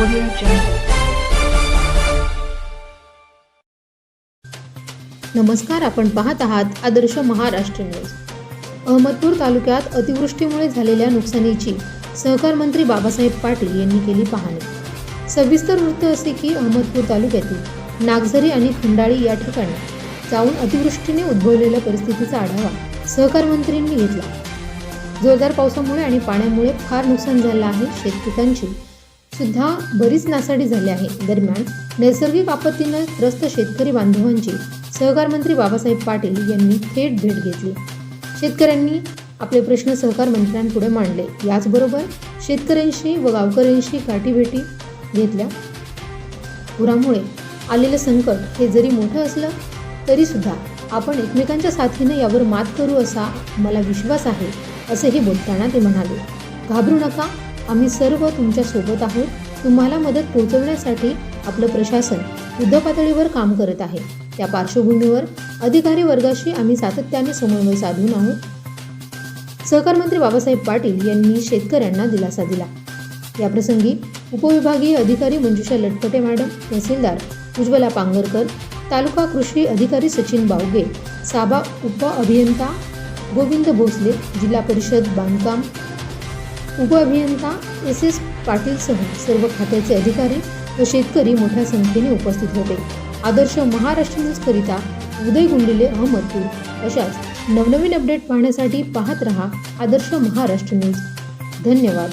Audio Jungle. नमस्कार आपण पाहत आहात आदर्श महाराष्ट्र न्यूज. अहमदपूर तालुक्यात अतिवृष्टीमुळे झालेल्या नुकसानीची सहकार मंत्री बाबासाहेब पाटील यांनी केली पाहणी. सविस्तर वृत्त असे की अहमदपूर तालुक्यातील नागझरी आणि खंडाळी या ठिकाणी जाऊन अतिवृष्टीने उद्भवलेल्या परिस्थितीचा आढावा सहकार मंत्र्यांनी घेतला. जोरदार पावसामुळे आणि पाण्यामुळे फार नुकसान झालं आहे शेतपिकांची सुद्धा बरीच नासाडी झाली आहे. दरम्यान नैसर्गिक आपत्तीनं त्रस्त शेतकरी बांधवांची सहकार मंत्री बाबासाहेब पाटील यांनी थेट भेट घेतली. शेतकऱ्यांनी आपले प्रश्न सहकार मंत्र्यांपुढे मांडले. याचबरोबर शेतकऱ्यांशी व गावकऱ्यांशी गाठीभेटी घेतल्या. पुरामुळे आलेलं संकट हे जरी मोठं असलं तरी सुद्धा आपण एकमेकांच्या साथीने यावर मात करू असा मला विश्वास आहे असेही बोलताना ते म्हणाले. घाबरू नका आम्ही सर्व तुमच्यासोबत आहोत. तुम्हाला मदत पोहोचवण्यासाठी आपलं प्रशासन युद्धपातळीवर काम करत आहे. त्या पार्श्वभूमीवर अधिकारी वर्गाशी आम्ही सातत्याने समन्वय साधून आहोत. सहकार मंत्री बाबासाहेब पाटील यांनी शेतकऱ्यांना दिलासा दिला. याप्रसंगी उपविभागीय अधिकारी मंजुषा लटपटे मॅडम तहसीलदार उज्ज्वला पांगरकर तालुका कृषी अधिकारी सचिन बावगे साबा उप अभियंता गोविंद भोसले जिल्हा परिषद बांधकाम उप अभियंता एस एस पाटीलसह सर्व खात्याचे अधिकारी व शेतकरी मोठ्या संख्येने उपस्थित होते. आदर्श महाराष्ट्र न्यूजकरिता उदय गुंडिले अहमदपूर अशाच नवनवीन अपडेट पाहण्यासाठी पाहत रहा आदर्श महाराष्ट्र न्यूज. धन्यवाद.